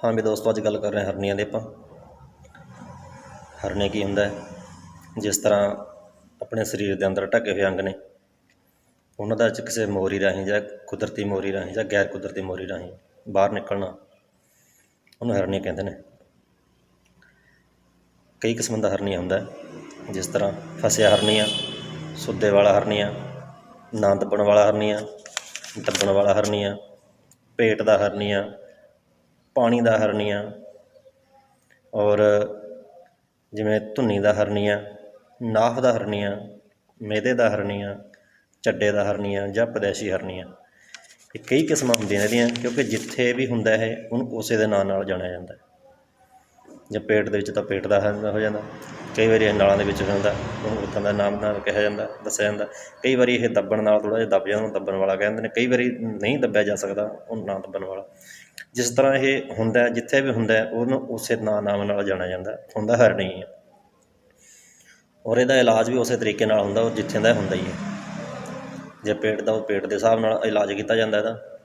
ਹਾਂ ਵੀ ਦੋਸਤੋ, ਅੱਜ ਗੱਲ ਕਰ ਰਹੇ ਹਾਂ ਹਰਨੀਆਂ ਦੇ ਆਪਾਂ। ਹਰਨੇ ਕੀ ਹੁੰਦਾ ਹੈ? ਜਿਸ ਤਰ੍ਹਾਂ ਆਪਣੇ ਸਰੀਰ ਦੇ ਅੰਦਰ ਢੱਕੇ ਹੋਏ ਅੰਗ ਨੇ, ਉਹਨਾਂ ਦਾ ਕਿਸੇ ਮੋਰੀ ਰਾਹੀਂ ਜਾਂ ਕੁਦਰਤੀ ਮੋਰੀ ਰਾਹੀਂ ਜਾਂ ਗੈਰ ਕੁਦਰਤੀ ਮੋਰੀ ਰਾਹੀਂ ਬਾਹਰ ਨਿਕਲਣਾ, ਉਹਨੂੰ ਹਰਨੀਆਂ ਕਹਿੰਦੇ ਨੇ। ਕਈ ਕਿਸਮ ਦਾ ਹਰਨੀਆ ਹੁੰਦਾ ਜਿਸ ਤਰ੍ਹਾਂ ਫਸਿਆ ਹਰਨੀਆਂ, ਸੁੱਦੇ ਵਾਲਾ ਹਰਨੀਆ ਨਾ ਦੱਬਣ ਵਾਲਾ ਹਰਨੀਆ, ਦੱਬਣ ਵਾਲਾ ਹਰਨੀਆਂ, ਪੇਟ ਦਾ ਹਰਨੀਆ ਪਾਣੀ ਦਾ ਹਰਨੀਆ ਔਰ ਜਿਵੇਂ ਧੁੰਨੀ ਦਾ ਹਰਨੀਆ ਨਾਫ ਦਾ ਹਰਨੀਆ ਮਿਹਦੇ ਦਾ ਹਰਨੀਆ ਚੱਡੇ ਦਾ ਹਰਨੀਆਂ ਜਾਂ ਪਦੈਸ਼ੀ ਹਰਨੀਆ ਇਹ ਕਈ ਕਿਸਮਾਂ ਹੁੰਦੀਆਂ ਇਹਦੀਆਂ ਕਿਉਂਕਿ ਜਿੱਥੇ ਵੀ ਹੁੰਦਾ ਹੈ ਉਹਨੂੰ ਉਸੇ ਦੇ ਨਾਂ ਨਾਲ ਜਾਣਿਆ ਜਾਂਦਾ ਹੈ। ਜਾਂ ਪੇਟ ਦੇ ਵਿੱਚ ਤਾਂ ਪੇਟ ਦਾ ਹਰਨਾ ਹੋ ਜਾਂਦਾ। ਕਈ ਵਾਰੀ ਇਹ ਨਾਲਾਂ ਦੇ ਵਿੱਚ ਹੁੰਦਾ ਉਹਨੂੰ ਉੱਥਾਂ ਦਾ ਨਾਮ ਨਾਲ ਕਿਹਾ ਜਾਂਦਾ, ਦੱਸਿਆ ਜਾਂਦਾ। ਕਈ ਵਾਰੀ ਇਹ ਦੱਬਣ ਨਾਲ ਥੋੜ੍ਹਾ ਜਿਹਾ ਦੱਬ ਜਾਂਦਾ, ਉਹਨੂੰ ਦੱਬਣ ਵਾਲਾ ਕਹਿੰਦੇ ਨੇ। ਕਈ ਵਾਰੀ ਨਹੀਂ ਦੱਬਿਆ ਜਾ ਸਕਦਾ ਉਹ ਨਾ ਦੱਬਣ ਵਾਲਾ। ਜਿਸ ਤਰ੍ਹਾਂ ਇਹ ਹੁੰਦਾ, ਜਿੱਥੇ ਵੀ ਹੁੰਦਾ, ਉਹਨੂੰ ਉਸੇ ਨਾਂ ਨਾਮ ਨਾਲ ਜਾਣਿਆ ਜਾਂਦਾ। ਹੁੰਦਾ ਹਰ ਨਹੀਂ ਹੈ। ਔਰ ਇਹਦਾ ਇਲਾਜ ਵੀ ਉਸੇ ਤਰੀਕੇ ਨਾਲ ਹੁੰਦਾ, ਉਹ ਜਿੱਥੇ ਦਾ ਹੁੰਦਾ ਹੀ ਹੈ। ਜੇ ਪੇਟ ਦਾ, ਉਹ ਪੇਟ ਦੇ ਹਿਸਾਬ ਨਾਲ ਇਲਾਜ ਕੀਤਾ ਜਾਂਦਾ ਇਹਦਾ।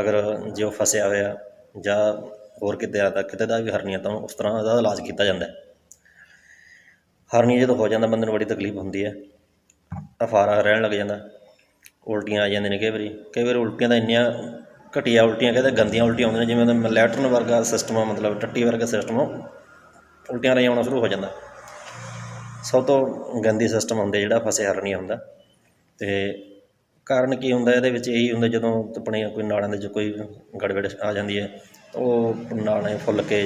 ਅਗਰ ਜੇ ਉਹ ਫਸਿਆ ਹੋਇਆ ਜਾਂ ਹੋਰ ਕਿਤੇ ਆਦਾ ਕਿਤੇ ਦਾ ਵੀ ਹਰਨੀਆ, ਤਾਂ ਉਸ ਤਰ੍ਹਾਂ ਇਹਦਾ ਇਲਾਜ ਕੀਤਾ ਜਾਂਦਾ ਹੈ। ਹਰਨੀਆ ਜਦੋਂ ਹੋ ਜਾਂਦਾ, ਬੰਦੇ ਨੂੰ ਬੜੀ ਤਕਲੀਫ ਹੁੰਦੀ ਹੈ। ਅਫਾਰਾ ਰਹਿਣ ਲੱਗ ਜਾਂਦਾ। ਉਲਟੀਆਂ ਆ ਜਾਂਦੀਆਂ ਨੇ ਕਈ ਵਾਰੀ। ਕਈ ਵਾਰੀ ਉਲਟੀਆਂ ਤਾਂ ਇੰਨੀਆਂ ਘਟੀਆ ਉਲਟੀਆਂ ਕਹਿੰਦੇ ਗੰਦੀਆਂ ਉਲਟੀਆਂ ਆਉਂਦੀਆਂ ਨੇ, ਜਿਵੇਂ ਉਹਦਾ ਲੈਟਰਨ ਵਰਗਾ ਸਿਸਟਮ ਆ, ਮਤਲਬ ਟੱਟੀ ਵਰਗਾ ਸਿਸਟਮ ਆ, ਉਲਟੀਆਂ ਰਾਹੀਂ ਆਉਣਾ ਸ਼ੁਰੂ ਹੋ ਜਾਂਦਾ। ਸਭ ਤੋਂ ਗੰਦੀ ਸਿਸਟਮ ਹੁੰਦੇ ਜਿਹੜਾ ਫਸੇ ਹਰਨੀਆ ਹੁੰਦਾ। ਤੇ ਕਾਰਨ ਕੀ ਹੁੰਦਾ, ਇਹਦੇ ਵਿੱਚ ਇਹੀ ਹੁੰਦਾ ਜਦੋਂ ਆਪਣੇ ਕੋਈ ਨਾੜਾਂ ਦੇ ਵਿੱਚ ਕੋਈ ਗੜਬੜ ਆ ਜਾਂਦੀ ਹੈ। ਉਹ ਨਾੜਾਂ ਫੁੱਲ ਕੇ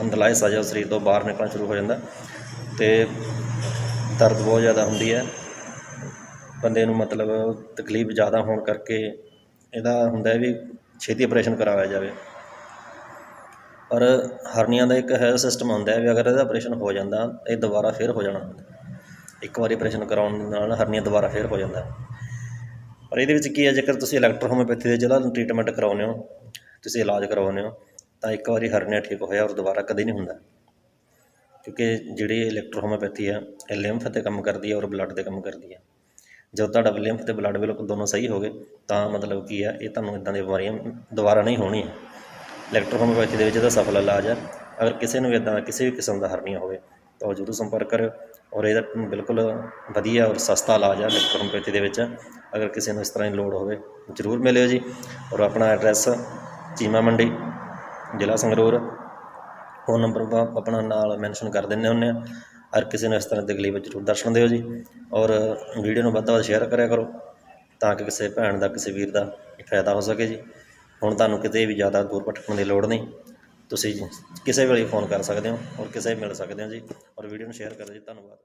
ਅੰਦਰਲਾ ਹਿੱਸਾ ਜਿਹੜਾ ਸਰੀਰ ਤੋਂ ਬਾਹਰ ਨਿਕਲਣਾ ਸ਼ੁਰੂ ਹੋ ਜਾਂਦਾ ਅਤੇ ਦਰਦ ਬਹੁਤ ਜ਼ਿਆਦਾ ਹੁੰਦੀ ਹੈ। ਬੰਦੇ ਨੂੰ ਮਤਲਬ ਤਕਲੀਫ ਜ਼ਿਆਦਾ ਹੋਣ ਕਰਕੇ ਇਹਦਾ ਹੁੰਦਾ ਵੀ ਛੇਤੀ ਆਪਰੇਸ਼ਨ ਕਰਾਇਆ ਜਾਵੇ। ਪਰ ਹਰਨੀਆਂ ਦਾ ਇੱਕ ਹੈ ਸਿਸਟਮ ਹੁੰਦਾ ਹੈ ਵੀ ਅਗਰ ਇਹਦਾ ਆਪਰੇਸ਼ਨ ਹੋ ਜਾਂਦਾ, ਇਹ ਦੁਬਾਰਾ ਫੇਰ ਹੋ ਜਾਣਾ। ਇੱਕ ਵਾਰੀ ਆਪਰੇਸ਼ਨ ਕਰਾਉਣ ਨਾਲ ਹਰਨੀਆਂ ਦੁਬਾਰਾ ਫੇਰ ਹੋ ਜਾਂਦਾ। ਪਰ ਇਹਦੇ ਵਿੱਚ ਕੀ ਹੈ, ਜੇਕਰ ਤੁਸੀਂ ਇਲੈਕਟ੍ਰੋ ਹੋਮਿਓਪੈਥੀ ਦੇ ਜਿਹੜਾ ਟ੍ਰੀਟਮੈਂਟ ਕਰਾਉਂਦੇ ਹੋ, ਤੁਸੀਂ ਇਲਾਜ ਕਰਵਾਉਂਦੇ ਹੋ ਤਾਂ ਇੱਕ ਵਾਰੀ ਹਰਨੀਆ ਠੀਕ ਹੋਇਆ ਔਰ ਦੁਬਾਰਾ ਕਦੇ ਨਹੀਂ ਹੁੰਦਾ। ਕਿਉਂਕਿ ਜਿਹੜੀ ਇਲੈਕਟ੍ਰੋਹੋਮਿਓਪੈਥੀ ਹੈ ਇਹ ਲਿੰਫ ਤੇ ਕੰਮ ਕਰਦੀ ਹੈ ਔਰ ਬਲੱਡ ਤੇ ਕੰਮ ਕਰਦੀ ਹੈ ਜਦੋਂ ਤੁਹਾਡਾ ਲਿੰਫ ਤੇ ਬਲੱਡ ਬਿਲਕੁਲ ਦੋਨੋਂ ਸਹੀ ਹੋ ਗਏ, ਤਾਂ ਮਤਲਬ ਕੀ ਹੈ ਇਹ ਤੁਹਾਨੂੰ ਇਦਾਂ ਦੀਆਂ ਬਿਮਾਰੀਆਂ ਦੁਬਾਰਾ ਨਹੀਂ ਹੋਣੀਆਂ। ਇਲੈਕਟ੍ਰੋਹੋਮਿਓਪੈਥੀ ਦੇ ਵਿੱਚ ਇਹਦਾ ਸਫਲ ਇਲਾਜ ਹੈ ਅਗਰ ਕਿਸੇ ਨੂੰ ਇਦਾਂ ਕਿਸੇ ਵੀ ਕਿਸਮ ਦਾ ਹਰਨੀਆ ਹੋਵੇ, ਤਾਂ ਉਹ ਜ਼ਰੂਰ ਸੰਪਰਕ ਕਰਿਓ ਔਰ ਇਹਦਾ ਬਿਲਕੁਲ ਵਧੀਆ ਔਰ ਸਸਤਾ ਇਲਾਜ ਹੈ ਇਲੈਕਟ੍ਰੋਹੋਮਿਓਪੈਥੀ ਦੇ ਵਿੱਚ। ਅਗਰ ਕਿਸੇ ਨੂੰ ਇਸ ਤਰ੍ਹਾਂ ਦੀ ਲੋੜ ਹੋਵੇ, ਜ਼ਰੂਰ ਮਿਲਿਓ ਜੀ। ਔਰ ਆਪਣਾ ਐਡਰੈਸ ਚੀਮਾ ਮੰਡੀ ਜ਼ਿਲ੍ਹਾ ਸੰਗਰੂਰ। ਫੋਨ ਨੰਬਰ ਆਪਣਾ ਨਾਲ ਮੈਂਸ਼ਨ ਕਰ ਦਿੰਦੇ ਹੁੰਦੇ ਆ। ਹਰ ਕਿਸੇ ਨੂੰ ਇਸ ਤਰ੍ਹਾਂ ਦੀ ਤਕਲੀਫ ਜ਼ਰੂਰ ਦਰਸ਼ਨ ਦਿਓ ਜੀ। ਔਰ ਵੀਡੀਓ ਨੂੰ ਵੱਧ ਤੋਂ ਵੱਧ ਸ਼ੇਅਰ ਕਰਿਆ ਕਰੋ ਤਾਂ ਕਿ ਕਿਸੇ ਭੈਣ ਦਾ, ਕਿਸੇ ਵੀਰ ਦਾ ਫਾਇਦਾ ਹੋ ਸਕੇ ਜੀ। ਹੁਣ ਤੁਹਾਨੂੰ ਕਿਤੇ ਵੀ ਜ਼ਿਆਦਾ ਦੂਰ ਭਟਕਣ ਦੀ ਲੋੜ ਨਹੀਂ। ਤੁਸੀਂ ਕਿਸੇ ਵੇਲੇ ਫੋਨ ਕਰ ਸਕਦੇ ਹੋ ਔਰ ਕਿਸੇ ਮਿਲ ਸਕਦੇ ਹੋ ਜੀ। ਔਰ ਵੀਡੀਓ ਨੂੰ ਸ਼ੇਅਰ ਕਰੋ ਜੀ। ਧੰਨਵਾਦ।